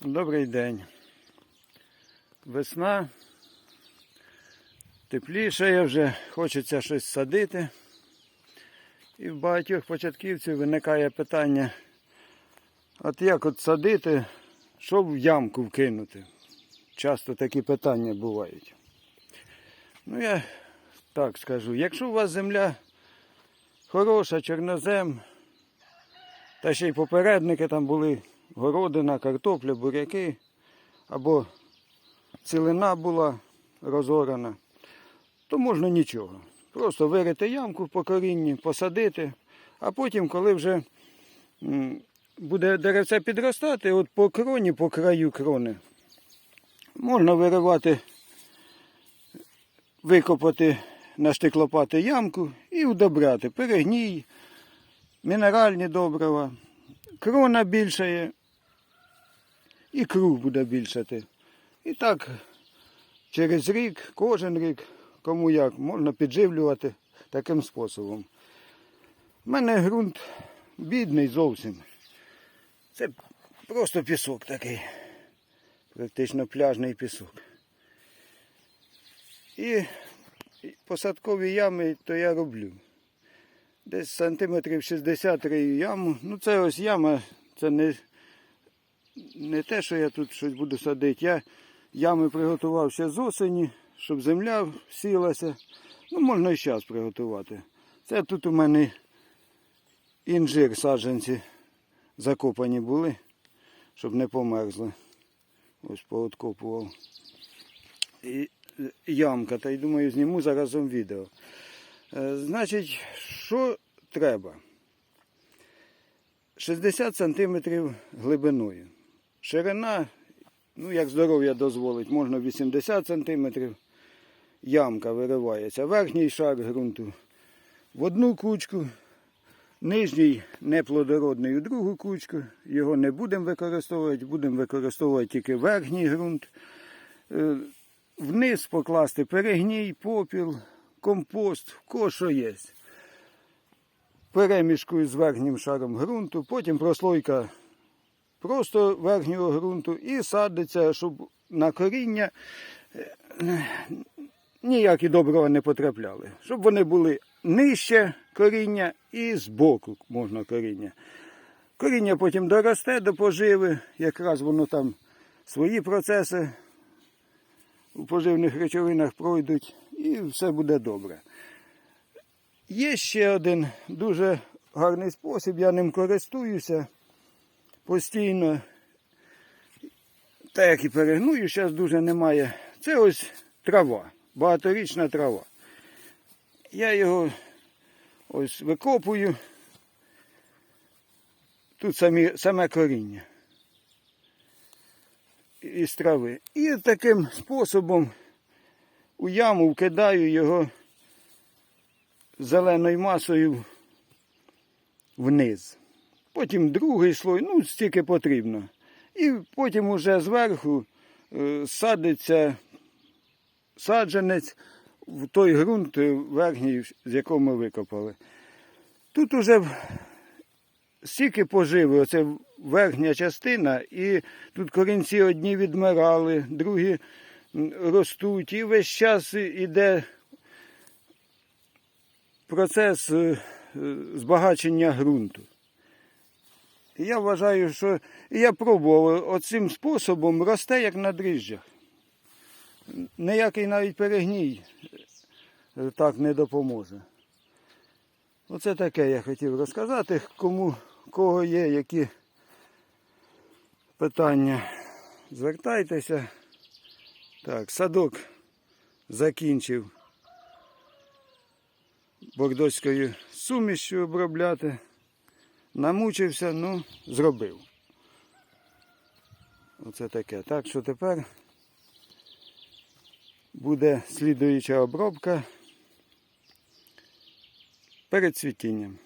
Добрий день. Весна. Тепліше вже, хочеться щось садити. І в багатьох початківців виникає питання, от як от садити, що в ямку вкинути. Часто такі питання бувають. Ну я так скажу, якщо у вас земля хороша, чорнозем, та ще й попередники там були городина, картопля, буряки, або цілина була розорана, то можна нічого. Просто вирити ямку по корінні, посадити, а потім, коли вже буде деревце підростати, от по кроні, по краю крони, можна виривати, викопати на штиклопати ямку і удобряти перегній, мінеральні добрива, крона більшає, і круг буде більшати. І так через рік, кожен рік, кому як, можна підживлювати таким способом. У мене ґрунт бідний зовсім. Це просто пісок такий. Практично пляжний пісок. І посадкові ями то я роблю. Десь сантиметрів 60 рию яму. Ну це ось яма, це не, не те, що я тут щось буду садити. Я ями приготував ще з осені, щоб земля сілася. Ну, можна і зараз приготувати. Це тут у мене інжир саджанці закопані були, щоб не померзли. Ось пооткопував. І ямка, та й думаю, зніму заразом відео. Е, Значить, що треба? 60 сантиметрів глибиною. Ширина, ну як здоров'я дозволить, можна 80 сантиметрів. Ямка виривається. Верхній шар ґрунту в одну кучку, нижній неплодородний у другу кучку. Його не будемо використовувати, будемо використовувати тільки верхній ґрунт. Е, Вниз покласти перегній, попіл, компост, що є. Перемішкою з верхнім шаром ґрунту, потім прослойка просто верхнього ґрунту і садиться, щоб на коріння е, ніякі добрива не потрапляли. Щоб вони були нижче коріння і збоку можна коріння. Коріння потім доросте до поживи, якраз воно там свої процеси у поживних речовинах пройдуть і все буде добре. Є ще один дуже гарний спосіб, я ним користуюся постійно. Так як і перегную, зараз дуже немає. Це ось трава, багаторічна трава. Я його ось викопую. Тут самі, саме коріння із трави. І таким способом у яму вкидаю його зеленою масою вниз. Потім другий слой, ну, стільки потрібно. І потім уже зверху е, садиться саджанець в той ґрунт верхній, з якого ми викопали. Тут уже стільки поживи, оце верхня частина, і тут корінці одні відмирали, другі ростуть, і весь час іде процес е, е, збагачення ґрунту. Я вважаю, що я пробував оцим способом росте як на дріжджах. Ніякий навіть перегній е, так не допоможе. Оце таке я хотів розказати, кому кого є які питання, звертайтеся. Так, садок закінчив бордоською сумішю обробляти. Намучився, ну, зробив. Оце таке. Так що тепер буде слідуюча обробка перед цвітінням.